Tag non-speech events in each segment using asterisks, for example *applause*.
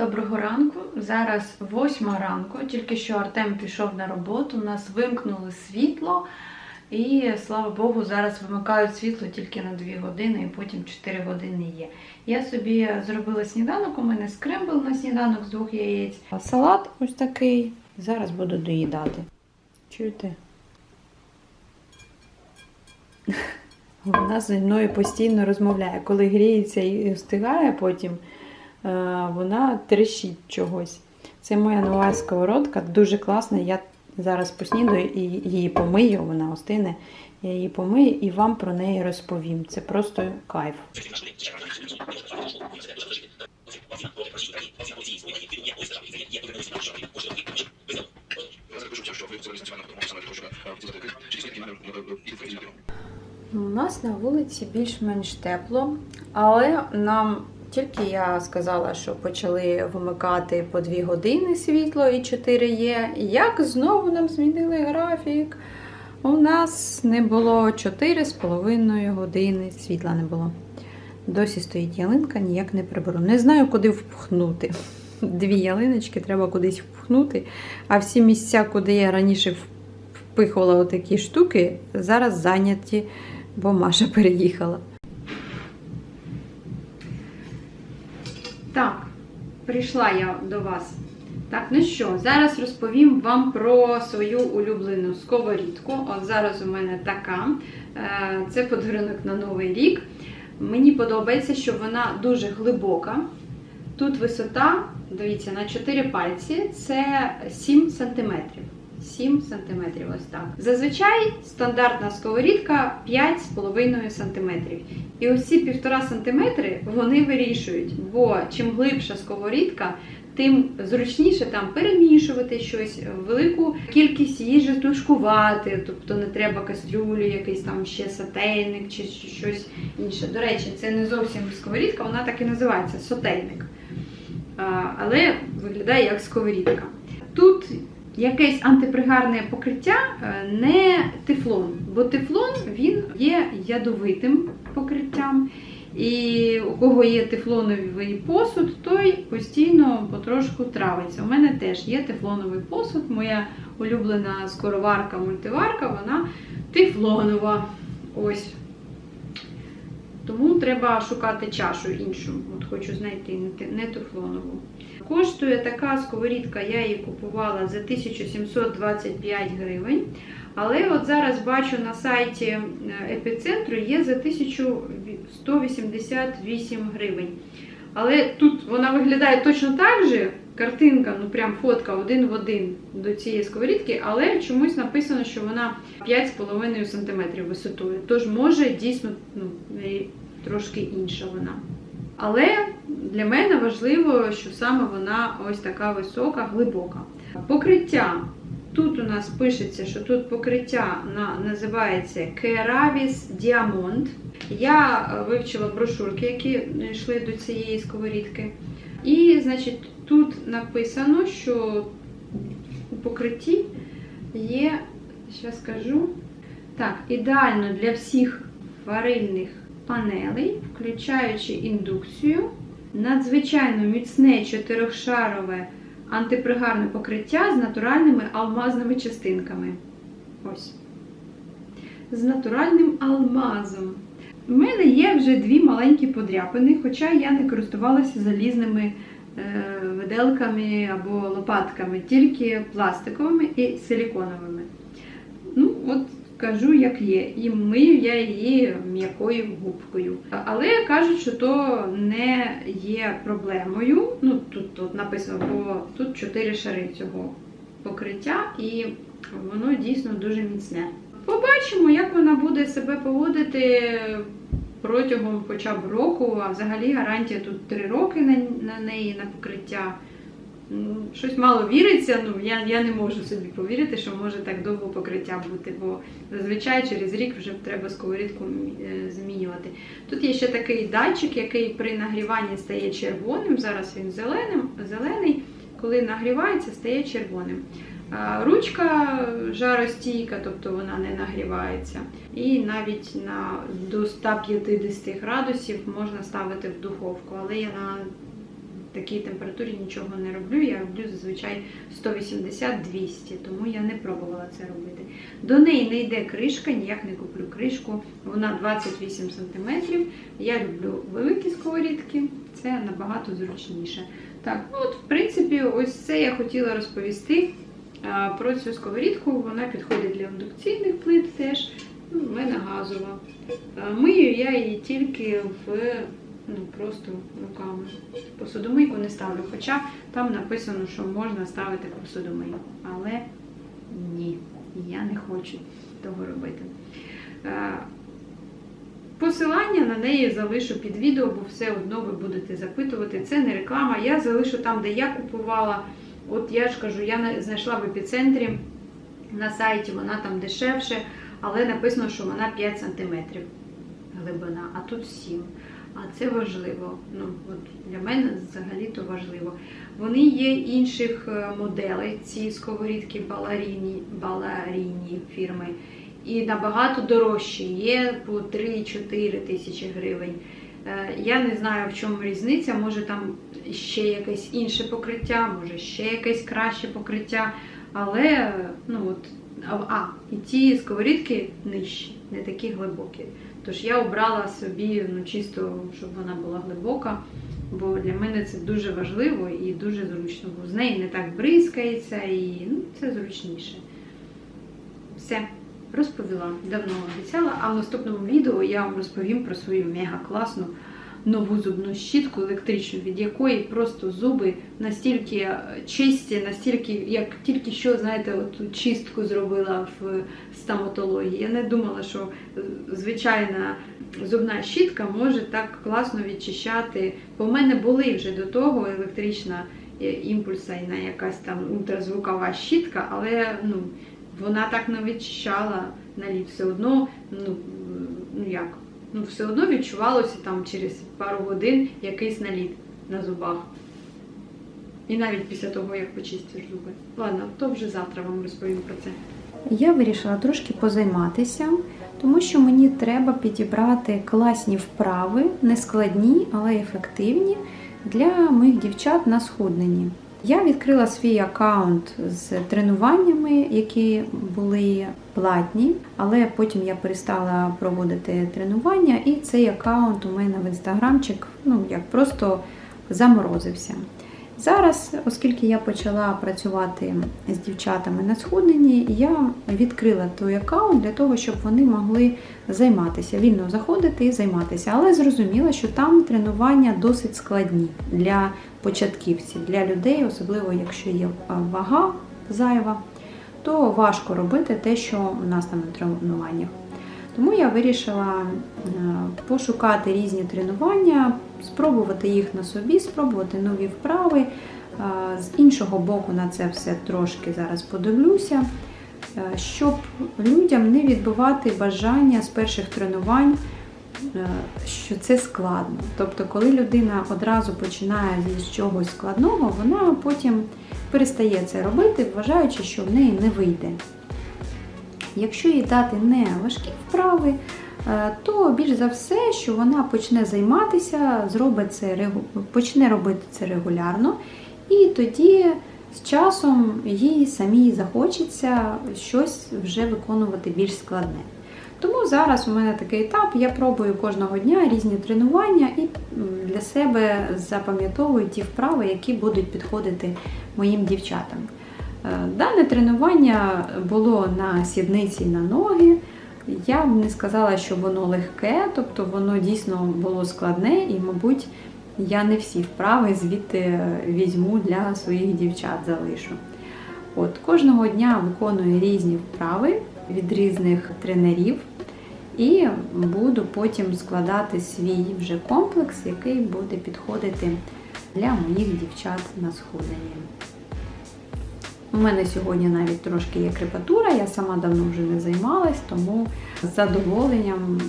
Доброго ранку. Зараз восьма ранку, тільки що Артем пішов на роботу, у нас вимкнули світло. І слава Богу, зараз вимикають світло тільки на 2 години, і потім 4 години є. Я собі зробила сніданок, у мене скрембл на сніданок з двох яєць. Салат ось такий. Зараз буду доїдати. Чуєте? *laughs* Вона зі мною постійно розмовляє. Коли гріється і встигає потім, вона трещить чогось. Це моя нова сковородка, дуже класна. Я зараз поснідаю і її помию, вона остине. Я її помию і вам про неї розповім. Це просто кайф. У нас на вулиці більш-менш тепло, але нам тільки я сказала, що почали вимикати по 2 години світло і 4 є. Як знову нам змінили графік? У нас не було 4,5 години світла не було. Досі стоїть ялинка, ніяк не приберу. Не знаю, куди впхнути. Дві ялиночки треба кудись впхнути. А всі місця, куди я раніше впихувала отакі штуки, зараз зайняті, бо Маша переїхала. Так, прийшла я до вас. Так, ну що, зараз розповім вам про свою улюблену сковорідку. От зараз у мене така. Е, Це подарунок на Новий рік. Мені подобається, що вона дуже глибока. Тут висота, дивіться, на 4 пальці це 7 см. 7 см ось так. Зазвичай стандартна сковорідка 5,5 см. І ось ці 1,5 см вони вирішують, бо чим глибша сковорідка, тим зручніше там перемішувати щось, велику кількість їжі тушкувати, тобто не треба кастрюлю, якийсь там ще сотейник чи щось інше. До речі, це не зовсім сковорідка, вона так і називається сотейник. Але виглядає як сковорідка. Тут якесь антипригарне покриття, е, не тефлон, бо тефлон він є ядовитим покриттям. І у кого є тефлоновий посуд, той постійно потрошку травиться. У мене теж є тефлоновий посуд. Моя улюблена скороварка, мультиварка, вона тефлонова. Ось. Тому треба шукати чашу іншу. От хочу знайти не тефлонову. Коштує така сковорідка, я її купувала за 1725 гривень. Але от зараз бачу на сайті епіцентру є за 1188 гривень. Але тут вона виглядає точно так же. Картинка, ну прям фотка один в один до цієї сковорідки, але чомусь написано, що вона 5,5 см висотою. Тож, може, дійсно ну, трошки інша вона. Але для мене важливо, що саме вона ось така висока, глибока. Покриття. Тут у нас пишеться, що тут покриття на, називається Keravis Diamond. Я вивчила брошурки, які йшли до цієї сковорідки. І, значить, тут написано, що у покритті є, зараз скажу, так, ідеально для всіх варильних панелей, включаючи індукцію, надзвичайно міцне чотирьохшарове антипригарне покриття з натуральними алмазними частинками. Ось. З натуральним алмазом. У мене є вже дві маленькі подряпини, хоча я не користувалася залізними е, виделками або лопатками, тільки пластиковими і силіконовими. Ну, от кажу, як є. І мию я її м'якою губкою. Але кажуть, що то не є проблемою. Ну, тут, тут написано, бо тут чотири шари цього покриття, і воно дійсно дуже міцне. Побачимо, як вона буде себе поводити протягом хоча б року, а взагалі гарантія тут 3 роки на, на неї на покриття. Ну, Щось мало віриться, ну я я не можу собі повірити, що може так довго покриття бути, бо зазвичай через рік вже треба сковорідку змінювати. Тут є ще такий датчик, який при нагріванні стає червоним. Зараз він зеленим, зелений, коли нагрівається, стає червоним. Ручка жаростійка, тобто вона не нагрівається. І навіть на до 150 градусів можна ставити в духовку, але я на такій температурі нічого не роблю. Я роблю зазвичай 180-200, тому я не пробувала це робити. До неї не йде кришка, ніяк не куплю кришку. Вона 28 см. Я люблю великі сковорідки, це набагато зручніше. Так, ну от, в принципі, ось це я хотіла розповісти про цю сковорідку. Вона підходить для індукційних плит теж. Ну, в мене газова. Мию я її тільки в ну, просто руками. Посудомийку не ставлю, хоча там написано, що можна ставити посудомийку. Але ні, я не хочу того робити. Е, Посилання на неї залишу під відео, бо все одно ви будете запитувати. Це не реклама. Я залишу там, де я купувала. От я ж кажу, я знайшла в епіцентрі на сайті, вона там дешевше, але написано, що вона 5 см глибина, а тут 7. А це важливо. Ну, от для мене взагалі-то важливо. Вони є інших е, моделей, ці сковорідки баларіні, баларіні фірми. І набагато дорожчі, є по 3-4 тисячі гривень. Е, Я не знаю, в чому різниця. Може там ще якесь інше покриття, може ще якесь краще покриття. Але ну от, а, і ті сковорідки нижчі, не такі глибокі. Тож я обрала собі ну, чисто, щоб вона була глибока, бо для мене це дуже важливо і дуже зручно, бо з неї не так бризкається і ну, це зручніше. Все, розповіла, давно обіцяла, а в наступному відео я вам розповім про свою мега класну нову зубну щітку електричну, від якої просто зуби настільки е, чисті, настільки, як тільки що, знаєте, от чистку зробила в стоматології. Я не думала, що е, звичайна зубна щітка може так класно відчищати. Бо в мене були вже до того електрична е, імпульсна якась там ультразвукова щітка, але ну, вона так не відчищала наліт. Все одно, ну, ну як, ну все одно відчувалося там через пару годин якийсь наліт на зубах. І навіть після того, як почистиш зуби. Ладно, то вже завтра вам розповім про це. Я вирішила трошки позайматися, тому що мені треба підібрати класні вправи, не складні, але ефективні для моїх дівчат на схудненні. Я відкрила свій аккаунт з тренуваннями, які були платні, але потім я перестала проводити тренування, і цей аккаунт у мене в інстаграмчик ну як просто заморозився. Зараз, оскільки я почала працювати з дівчатами на схудненні, я відкрила той аккаунт для того, щоб вони могли займатися, вільно заходити і займатися. Але зрозуміла, що там тренування досить складні для початківців, для людей, особливо якщо є вага зайва, то важко робити те, що у нас там на тренуваннях. Тому я вирішила пошукати різні тренування, спробувати їх на собі, спробувати нові вправи. Е, З іншого боку, на це все трошки зараз подивлюся, е, щоб людям не відбувати бажання з перших тренувань, е, що це складно. Тобто, коли людина одразу починає з чогось складного, вона потім перестає це робити, вважаючи, що в неї не вийде. Якщо їй дати не важкі вправи, то більш за все, що вона почне займатися, зробить це, почне робити це регулярно, і тоді з часом їй самій захочеться щось вже виконувати більш складне. Тому зараз у мене такий етап, я пробую кожного дня різні тренування і для себе запам'ятовую ті вправи, які будуть підходити моїм дівчатам. Е, Дане тренування було на сідниці на ноги. Я б не сказала, що воно легке, тобто воно дійсно було складне, і, мабуть, я не всі вправи звідти візьму для своїх дівчат залишу. От кожного дня виконую різні вправи від різних тренерів і буду потім складати свій вже комплекс, який буде підходити для моїх дівчат на схудненні. У мене сьогодні навіть трошки є крепатура, я сама давно вже не займалась, тому з задоволенням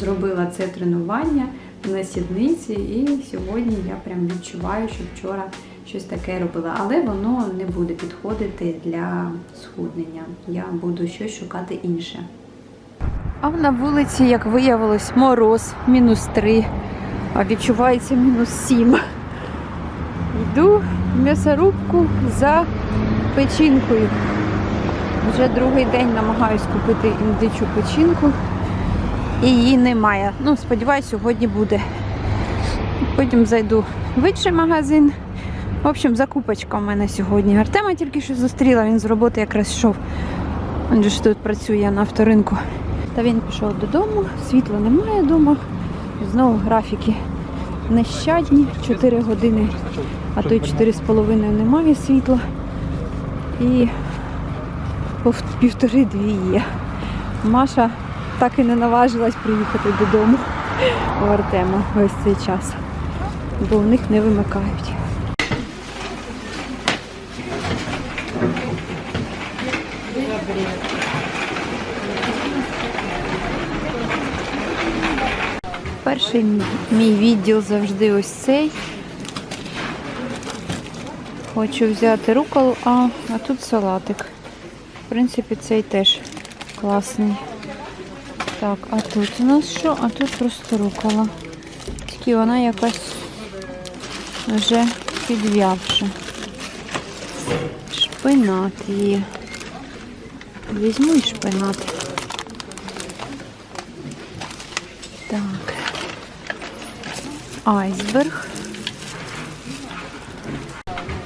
зробила це тренування на сідниці, і сьогодні я прям відчуваю, що вчора щось таке робила. Але воно не буде підходити для схуднення. Я буду щось шукати інше. А на вулиці, як виявилось, мороз мінус 3, а відчувається мінус 7. м'ясорубку за печінкою. Вже другий день намагаюсь купити індичу печінку. І її немає. Ну, сподіваюсь, сьогодні буде. Потім зайду в інший магазин. В общем, закупочка в мене сьогодні. Артема тільки що зустріла, він з роботи якраз йшов. Він же ж тут працює на авторинку. Та він пішов додому, світла немає вдома. Знову графіки нещадні. 4 години, а то й 4,5 немає світла. І півтори-дві є. Маша так і не наважилась приїхати додому у Артема весь цей час, бо в них не вимикають. Перший мій відділ завжди ось цей. Хочу взяти рукол, а, а тут салатик. В принципі, цей теж класний. Так, а тут у нас що? А тут просто рукола. Тільки вона якась вже підв'явша. Шпинат є. Візьму і шпинат. Так. Айсберг.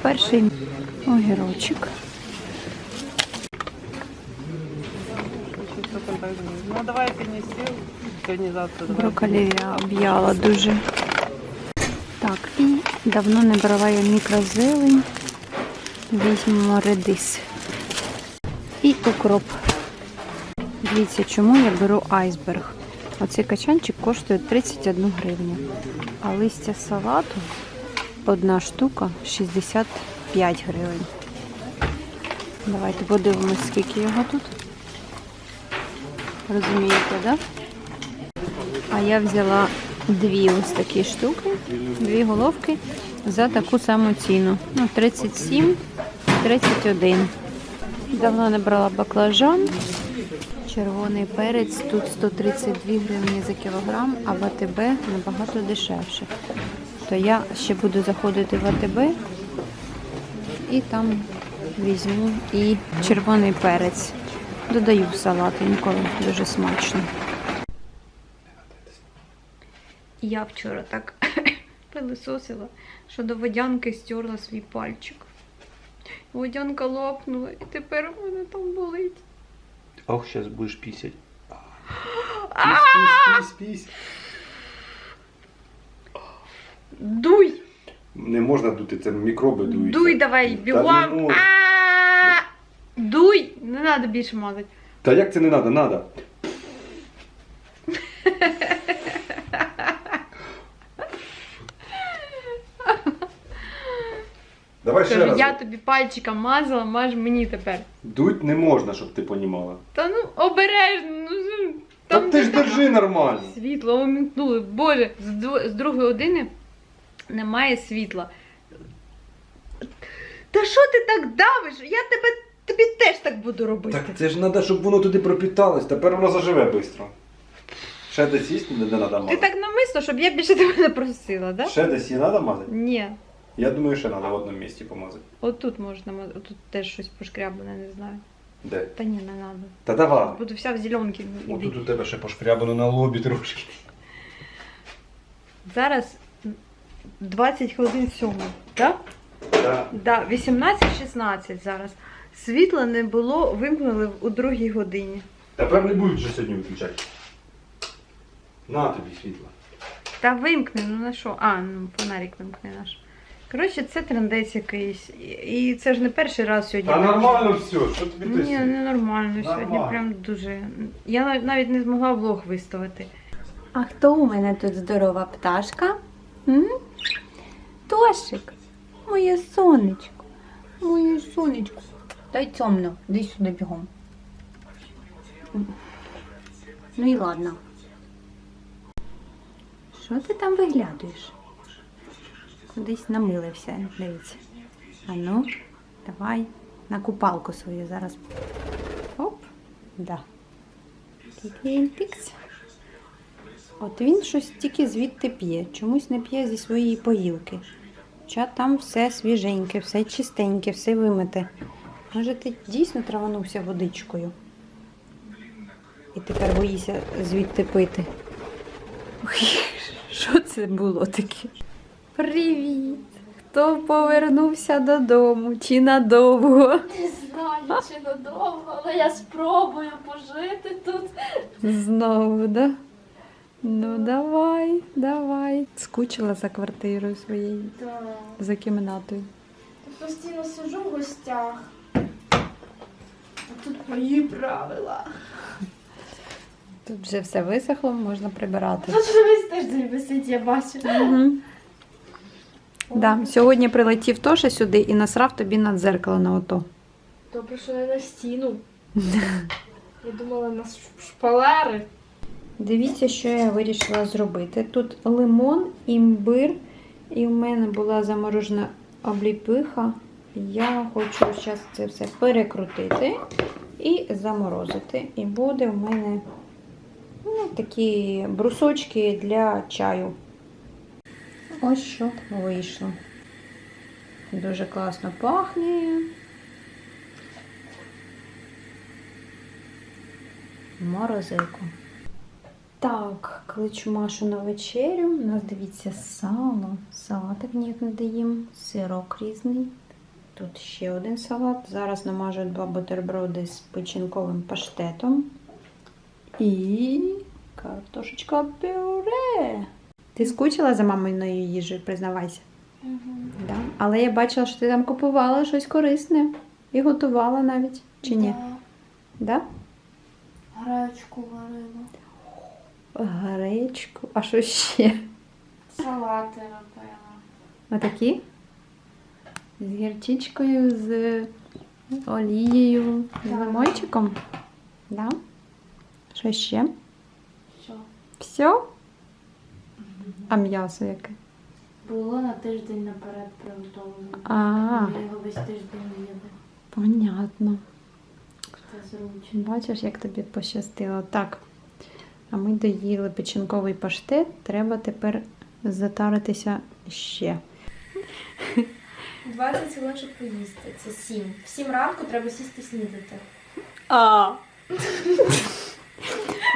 Перший огірочок. Ну давай перенеси организацию. давай. Брокколі об'яла дуже. Так, і давно не брала я мікрозелень. Візьмемо редис. І укроп. Дивіться, чому я беру айсберг. Оцей качанчик коштує 31 гривню. А листя салату одна штука 65 гривень. Давайте подивимось, скільки його тут. Розумієте, так? Да? А я взяла дві ось такі штуки, дві головки за таку саму ціну. Ну, 37, 31. Давно не брала баклажан. Червоний перець тут 132 гривні за кілограм, а в набагато дешевше. То я ще буду заходити в АТБ і там візьму і червоний перець. Додаю в салат інколи дуже смачно. Я вчора так *laughs* пилисосила, що до водянки стерла свій пальчик. Водянка лопнула, і тепер у мене там болить. Ох, сейчас будешь писать. А! Пись, пись, пись, пись. Дуй! Не можна дути, це мікроби дують. Дуй давай, Та не можна. Дуй! Не треба більше мазати. Та як це не треба? Надо. Давай ще Кажу, раз. я тобі пальчиком мазала, маж мені тепер. Дуть не можна, щоб ти понімала. Та ну обережно, ну з- Та там ти ж де- держи нормально. Світло увімкнули. Боже, з, дво- з другої години немає світла. Та що ти так давиш? Я тебе тобі теж так буду робити. Так це ж треба, щоб воно туди пропіталось. Тепер воно заживе швидко. Ще десь їсть не треба Ти так намисно, щоб я більше тебе не просила, да? Ще десь її треба мазати? Ні. Я думаю, ще треба в одному місці помазати. Отут можна, ма- отут теж щось пошкряблене, не знаю. Де? Та ні, не треба. Та давай. Буду вся в зеленки. Отут у тебе ще пошкрябано на лобі трошки. Зараз 20 хвилин сьомої, так? Так. Да, 18-16 зараз. Світла не було, вимкнули у другій годині. Тепер не будуть вже сьогодні виключати. На тобі світло. Та вимкни, ну на що? А, ну фонарик вимкни наш. Коротше, це трендець якийсь. І- це ж не перший раз сьогодні. Та нормально все, що тобі Ні, не нормально сьогодні. Нормально. Прям дуже. Я нав- навіть не змогла влог виставити. А хто у мене тут здорова пташка? Тошик, моє сонечко, моє сонечко. Дай темно, дай сюди бігом. Ну і ладно. Що ти там виглядуєш? Кудись намилився, дивіться. А ну, давай на купалку свою зараз. Оп, да. Тикс. От він щось тільки звідти п'є, чомусь не п'є зі своєї поїлки. Хоча там все свіженьке, все чистеньке, все вимите. Може, ти дійсно траванувся водичкою? І тепер боїшся звідти пити. Ой, що це було таке? Привіт! Хто повернувся додому чи надовго? Не знаю, чи надовго, але я спробую пожити тут. Знову, да? Ну, давай, давай. Скучила за квартирою своєю, Так. за кімнатою. Постійно сижу в гостях. А тут мої правила. Тут вже все висохло, можна прибирати. Тут вже весь тиждень висить, я бачу. Угу. Да. Сьогодні прилетів Тоша сюди і насрав тобі на дзеркало на ото. Добре, що не на стіну. Я думала на ш- шпалери. Дивіться, що я вирішила зробити. Тут лимон, імбир, і в мене була заморожена обліпиха. Я хочу зараз це все перекрутити і заморозити. І буде в мене ну, такі брусочки для чаю. Ось що вийшло. Дуже класно пахне. Морозилку. Так, кличу Машу на вечерю. У нас дивіться сало. Салатик ніяк не даємо. Сирок різний. Тут ще один салат. Зараз намажу два бутерброди з печінковим паштетом. І картошечка пюре. Ти скучила за маминою їжею, признавайся. Да? Але я бачила, що ти там купувала щось корисне і готувала навіть. Чи ні? Да? Гречку варила. Гречку. А що ще? Салати робила. Отакі? З гірчичкою, з олією, з Так. лимончиком. Да? Що ще? Що? Все? А м'ясо яке? Було на тиждень наперед приготовлено. А, Ми його весь тиждень не їли. понятно. Це зручно. Бачиш, як тобі пощастило. Так. А ми доїли печінковий паштет. Треба тепер затаритися ще. 20 хвилин, щоб поїсти. Це 7. В 7 ранку треба сісти снідати. А.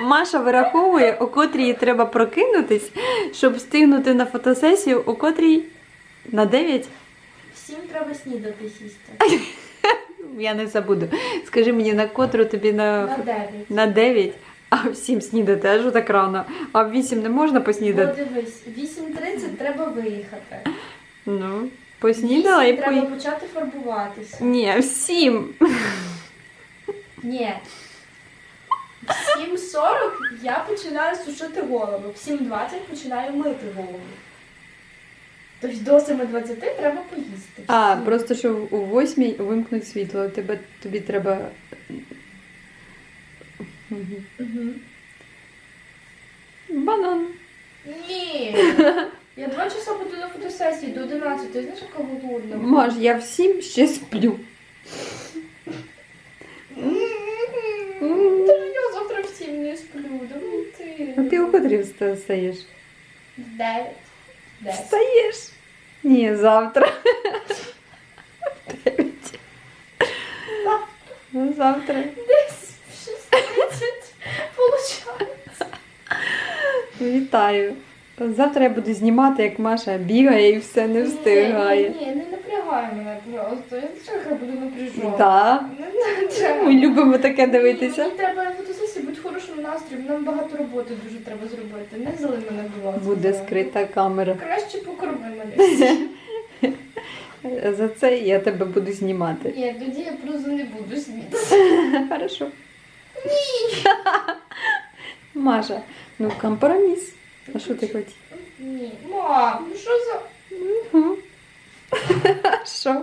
Маша вираховує, о котрій треба прокинутись, щоб встигнути на фотосесію, о котрій на 9. В 7 треба снідати сісти. Я не забуду. Скажи мені, на котру тобі на, На 9. на 9, а в 7 снідати, аж так рано. А в 8 не можна поснідати? дивись, 8.30 треба виїхати. Ну, поснідала і Вісім треба почати фарбуватися. Ні, в 7. Ні. В 7.40 я починаю сушити голову. В 7.20 починаю мити голову. Тобто до 7.20 треба поїсти. А, просто що у 8 вимкнуть світло, тебе, тобі треба. Мгм. Мгм. Банан. Ні. *laughs* Я два часа буду на фотосесії до 11, ти знаєш, яка голодна. Маш, я в 7 ще сплю. Та ж я завтра в 7 не сплю, давай ти. А ти у котрі вста- встаєш? В 9. 10. Встаєш? Ні, завтра. *laughs* В дев'ять. Ну, завтра. Десь в 6.30 получається. Вітаю. Завтра я буду знімати, як Маша бігає і все не встигає. Ні, ні, не напрягай мене просто. Я трохи буду напряжена. Так. Ми любимо таке дивитися. Мені треба на фотосесії бути в хорошому настрої. Нам багато роботи дуже треба зробити. Не зали мене, ласка. Буде скрита камера. Краще покорми мене. *laughs* За це я тебе буду знімати. Ні, тоді я просто не буду *laughs* смітися. Хорошо. Ні. Маша, ну компроміс. А що ти хотів? Ні. Мам, ну що за... *laughs* Що?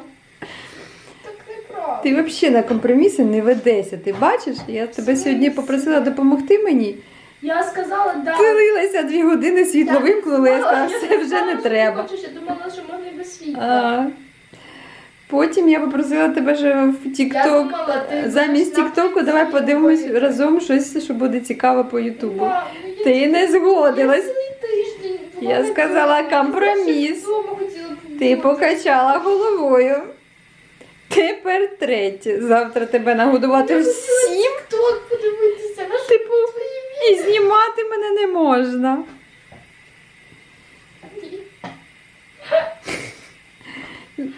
Так неправда. Ти взагалі на компроміси не ведешся. Ти бачиш? Я тебе сьогодні попросила допомогти мені. Я сказала, да. Дивилася дві години, світло Я вимкнули, я сказала, все вже не треба. Я думала, що можна без світла. Потім я попросила тебе же в ти Замість Тіктоку давай подивимось разом щось, що буде цікаво по Ютубу. Ну Ти не згодилась. Я сказала компроміс. Ти покачала головою. Тепер третє. Завтра тебе нагодувати всім. Ток подивитися, на Типу, і знімати мене не можна.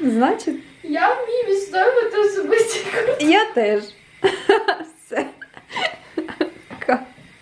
Значить, я вмію відстоювати особисті кордони. Я теж. *laughs* Все.